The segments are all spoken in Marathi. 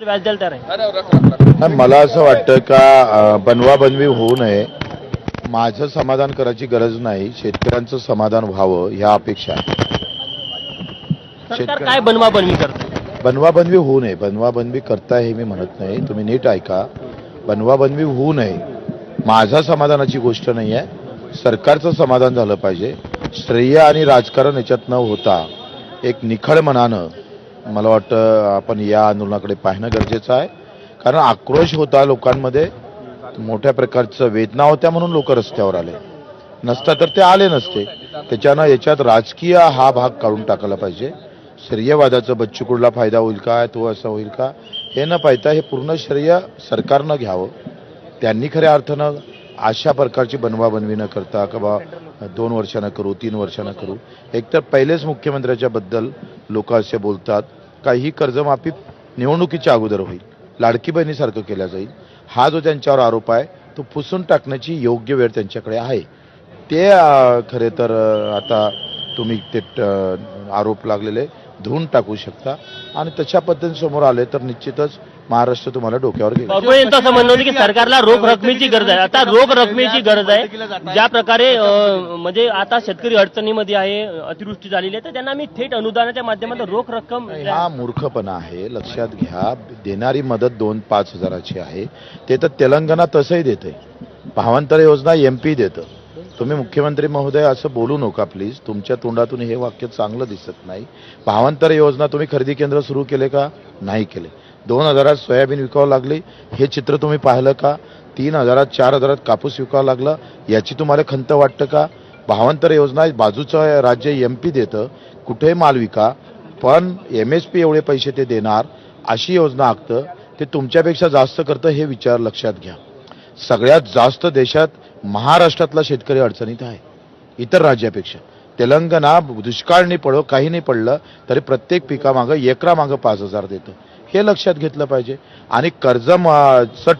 तर व्याज द्यायला तयार आहे. नाही, मला असं वाटतं का अं, बनवाबनवी होऊ नये. माझं समाधान करायची गरज नाही. शेतकऱ्यांचं समाधान व्हावं ह्या अपेक्षा आहे. सरकार काय बनवा बनवी करतं? बनवाबनवी होऊ नये. बनवाबनवी करता हे मी म्हणत नाही. तुम्ही नीट ऐका. बनवाबनवी होऊ नये. माझा समाधानाची गोष्ट नाही आहे. सरकारचं समाधान झालं पाहिजे. श्रेय आणि राजकारण याच्यात न होता एक निखळ मनानं मला वाटतं आपण या आंदोलनाकडे पाहणं गरजेचं आहे. कारण आक्रोश होता लोकांमध्ये. मोठ्या प्रकारचं वेदना होत्या म्हणून लोक रस्त्यावर आले. नसता तर ते आले नसते. त्याच्यानं याच्यात राजकीय हा भाग काढून टाकायला पाहिजे. श्रेयवादाचं बच्चूकडला फायदा होईल का? तो असा होईल का? हे न पाहता हे पूर्ण श्रेय सरकारनं घ्यावं. त्यांनी खऱ्या अर्थानं अशा प्रकारची बनवाबनवी न करता का बा दोन वर्षानं करू तीन वर्षानं करू. एकतर पहिलेच मुख्यमंत्र्याच्याबद्दल लोक असे बोलतात. का ही कर्जमाफी निवडणुकीच्या अगोदर होईल. लाडकी बहिणीसारखं केल्या जाईल. हा जो त्यांच्यावर आरोप आहे तो पुसून टाकण्याची योग्य वेळ त्यांच्याकडे आहे. ते खरे तर आता तुम्ही ते आरोप लागलेले. धुवून टाकू शकता. आणि तशा पद्धतीने समोर आले तर निश्चितच महाराष्ट्र तुम्हाला डोक्यावर घेईल. असं म्हणणं होतं की सरकारला रोख रकमेची गरज आहे. आता रोख रकमेची गरज आहे. ज्या प्रकारे म्हणजे आता शेतकरी अडचणीमध्ये आहे अतिवृष्टी झालेली आहे तर त्यांना मी थेट अनुदानाच्या माध्यमातून रोख रक्कम हा मूर्खपणा आहे. लक्षात घ्या देणारी मदत दोन पाच हजाराची आहे. ते तर तेलंगणा तसंही देते भावांतर योजना एम पी देतं. तुम्ही मुख्यमंत्री महोदय असं बोलू नका प्लीज तुमच्या तोंडातून हे वाक्य चांगलं दिसत नाही. भावांतर योजना तुम्ही खरेदी केंद्र सुरू केले का? नाही केले. दोन हजारात सोयाबीन विकावं लागली. हे चित्र तुम्ही पाहिलं का? तीन हजारात चार हजारात कापूस विकावं लागलं. याची तुम्हाला खंत वाटतं का? भावांतर योजना बाजूचं राज्य एम पी देतं. कुठे माल विका? पण एम एस पी एवढे पैसे ते देणार अशी योजना आखतं. ते तुमच्यापेक्षा जास्त करतं हे विचार लक्षात घ्या. सगळ्यात जास्त देशात महाराष्ट्रातला शेतकरी अडचणीत आहे. इतर राज्यापेक्षा. तेलंगणा दुष्काळ नाही पडो काही नाही पडलं तरी प्रत्येक पिकामागं एकरामागं पाच हजार देतं. हे लक्षात घेतलं पाहिजे. आणि कर्ज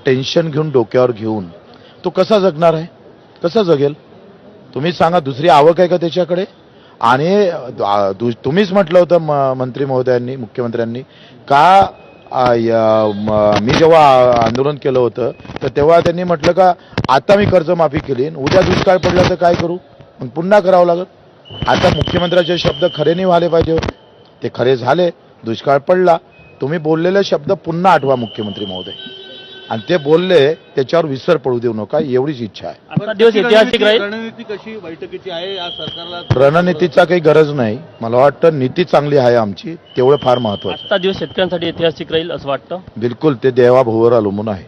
टेन्शन घेऊन डोक्यावर घेऊन तो कसा जगणार आहे? कसा जगेल? तुम्ही सांगा दुसरी आवक आहे का त्याच्याकडे? आणि दु- तुम्हीच म्हटलं होतं म- मंत्री महोदयांनी मुख्यमंत्र्यांनी का मी जेव्हा आंदोलन केलं होतं तर तेव्हा त्यांनी म्हटलं का आता मी कर्जमाफी केली. आणि उद्या दुष्काळ पडला तर काय करू? मग पुन्हा करावं लागत आता मुख्यमंत्र्याचे शब्द खरे नाही व्हायला पाहिजे ते खरे झाले दुष्काळ पडला. तुम्ही बोललेले शब्द पुन्हा आठवा मुख्यमंत्री महोदय. आणि ते बोलले त्याच्यावर विसर पडू देऊ नका एवढीच इच्छा आहे. आजचा दिवस ऐतिहासिक राहील रणनीती कशी बैठकीची आहे? या सरकारला रणनीतीचा काही गरज नाही. मला वाटतं नीती चांगली आहे आमची तेवढं फार महत्वाचं आजचा दिवस शेतकऱ्यांसाठी ऐतिहासिक राहील असं वाटतं? बिलकुल ते देवाभोवर अवलंबून आहे.